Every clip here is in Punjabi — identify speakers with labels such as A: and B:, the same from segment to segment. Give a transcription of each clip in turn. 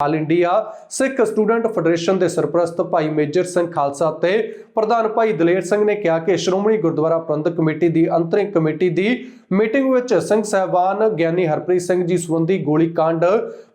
A: All India, Sikh student federation ਦੇ ਸਰਪ੍ਰਸਤ ਭਾਈ ਮੇਜਰ ਸਿੰਘ ਖਾਲਸਾ ਤੇ ਪ੍ਰਧਾਨ ਭਾਈ ਦਲੇਰ ਸਿੰਘ ਨੇ ਕਿਹਾ ਕਿ ਸ਼੍ਰੋਮਣੀ ਗੁਰਦੁਆਰਾ ਪ੍ਰਬੰਧਕ ਕਮੇਟੀ ਦੀ ਅੰਤਰਿਮ ਕਮੇਟੀ ਦੀ ਮੀਟਿੰਗ ਵਿੱਚ ਸਿੰਘ ਸਹਿਬਾਨ ਗਿਆਨੀ ਹਰਪ੍ਰੀਤ ਸਿੰਘ ਜੀ ਸੰਬੰਧੀ ਗੋਲੀकांड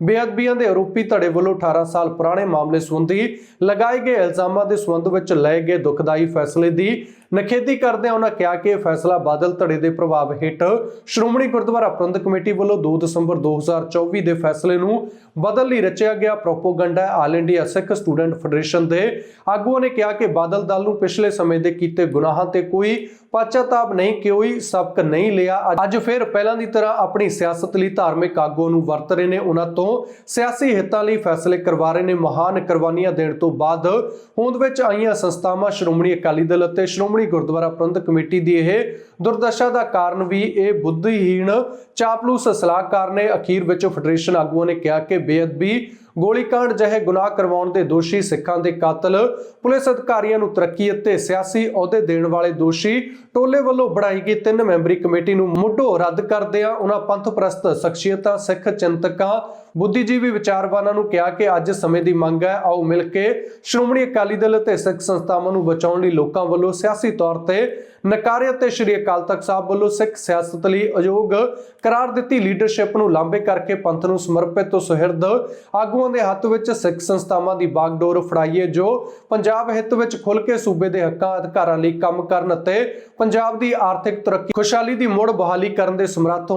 A: ਬੇਅਦਬੀਆਂ ਦੇ ਆਰੋਪੀ ਧੜੇ ਵੱਲੋਂ 18 ਸਾਲ ਪੁਰਾਣੇ ਮਾਮਲੇ ਸੰਬੰਧੀ ਲਗਾਏ ਗਏ ਇਲਜ਼ਾਮਾਂ ਦੇ ਸੰਬੰਧ ਵਿੱਚ ਲਏ ਗਏ ਦੁਖਦਾਈ ਫੈਸਲੇ ਦੀ ਨਖੇਦੀ ਕਰਦਿਆਂ ਉਹਨਾਂ ਕਿਹਾ ਕਿ ਇਹ ਫੈਸਲਾ ਬਾਦਲ ਧੜੇ ਦੇ ਪ੍ਰਭਾਵ ਹੇਠ ਸ਼੍ਰੋਮਣੀ ਗੁਰਦੁਆਰਾ ਪ੍ਰਬੰਧਕ ਕਮੇਟੀ ਵੱਲੋਂ 2 ਦਸੰਬਰ 2024 ਦੇ ਫੈਸਲੇ ਨੂੰ ਬਦਲ ਲਈ ਰਚਿਆ ਗਿਆ ਪ੍ਰੋਪੋਗੰਡਾ ਹੈ। All India Sikh student federation ਦੇ ਆਗੂਆਂ ਨੇ ਕਿਹਾ ਕਿ ਬਾਦਲ ਦਲ ਨੂੰ ਪਿਛਲੇ ਸਮੇਂ ਦੇ ਕੀਤੇ ਗੁਨਾਹਾਂ ਤੇ ਕੋਈ ਪਛਤਾਪ ਨਹੀਂ, ਕੋਈ ਸਬਕ ਨਹੀਂ ਲਿਆ। ਅੱਜ ਫਿਰ ਪਹਿਲਾਂ ਦੀ ਤਰ੍ਹਾਂ ਆਪਣੀ ਸਿਆਸਤ ਲਈ ਧਾਰਮਿਕ ਆਗੂਆਂ ਨੂੰ ਵਰਤ ਰਹੇ ਨੇ। ਉਹਨਾਂ ਤੋਂ ਸਿਆਸੀ ਹਿੱਤਾਂ ਲਈ ਫੈਸਲੇ ਕਰਵਾ ਰਹੇ ਨੇ। ਮਹਾਨ ਕੁਰਬਾਨੀਆਂ ਦੇਣ ਤੋਂ ਬਾਅਦ ਹੋਂਦ ਵਿੱਚ ਆਈਆਂ ਸੰਸਥਾਵਾਂ ਸ਼੍ਰੋਮਣੀ ਅਕਾਲੀ ਦਲ ਅਤੇ ਸ਼੍ਰੋਮਣੀ ਗੁਰਦੁਆਰਾ ਪ੍ਰਬੰਧਕ ਕਮੇਟੀ ਦੀ ਇਹ ਦੁਰਦਸ਼ਾ ਦਾ ਕਾਰਨ ਵੀ ਇਹ ਬੁੱਧੀਹੀਣ ਚਾਪਲੂਸ ਸਲਾਹਕਾਰ ਨੇ ਅਖੀਰ ਵਿੱਚ ਫੈਡਰੇਸ਼ਨ ਆਗੂਆਂ ਨੇ ਕਿਹਾ ਕਿ ਬੇਅਦਬੀ ਗੋਲੀकांड ਜਿਹੇ ਗੁਨਾਹ ਕਰਵਾਉਣ ਦੇ ਦੋਸ਼ੀ ਸਿੱਖਾਂ ਦੇ ਕਾਤਲ। ਪੁਲਿਸ ਅਧਿਕਾਰੀਆਂ ਨੂੰ ਤਰੱਕੀ ਅਤੇ ਸਿਆਸੀ ਅਹੁਦੇ ਦੇਣ ਵਾਲੇ ਦੋਸ਼ੀ ਟੋਲੇ ਵੱਲੋਂ ਬਣਾਈ ਗਈ ਤਿੰਨ ਮੈਂਬਰੀ ਕਮੇਟੀ ਨੂੰ ਮੁੱਢੋਂ ਰੱਦ ਕਰਦਿਆਂ ਉਹਨਾਂ ਪੰਥ ਸ਼ਖਸੀਅਤਾਂ, ਸਿੱਖ ਚਿੰਤਕਾਂ, ਬੁੱਧੀਜੀਵੀ ਵਿਚਾਰਵਾਨਾਂ ਨੂੰ ਕਿਹਾ ਕਿ ਅੱਜ ਸਮੇਂ ਦੀ ਮੰਗ ਹੈ, ਆਓ ਮਿਲ ਕੇ ਸ਼੍ਰੋਮਣੀ ਅਕਾਲੀ ਦਲ ਅਤੇ ਸਿੱਖ ਸੰਸਥਾਵਾਂ ਨੂੰ ਬਚਾਉਣ ਲਈ ਲੋਕਾਂ ਵੱਲੋਂ ਸਿਆਸੀ ਤੌਰ ਤੇ ਨਕਾਰੇ ਅਤੇ ਸ਼੍ਰੀ ਅਕਾਲ ਤਖਤ ਸਾਹਿਬ ਵੱਲੋਂ ਸਿੱਖ ਸਿਆਸਤ ਲਈ ਅਯੋਗ ਕਰਾਰ ਦਿੱਤੀ ਲੀਡਰਸ਼ਿਪ ਨੂੰ ਲਾਂਬੇ ਕਰਕੇ ਪੰਥ ਨੂੰ ਸਮਰਪਿਤ ਤੋਂ ਸੁਹਿਰਦ ਆਗੂਆਂ ਦੇ ਹੱਥ ਵਿੱਚ ਸਿੱਖ ਸੰਸਥਾਵਾਂ ਦੀ ਬਾਗਡੋਰ ਫੜਾਈਏ ਜੋ ਪੰਜਾਬ ਹਿੱਤ ਵਿੱਚ ਖੁੱਲ ਕੇ ਸੂਬੇ ਦੇ ਹੱਕਾਂ ਅਧਿਕਾਰਾਂ ਲਈ ਕੰਮ ਕਰਨ ਅਤੇ ਪੰਜਾਬ ਦੀ ਆਰਥਿਕ ਤਰੱਕੀ, ਖੁਸ਼ਹਾਲੀ ਦੀ ਮੁੜ ਬਹਾਲੀ ਕਰਨ ਦੇ ਸਮਰੱਥ ਹੋਣ।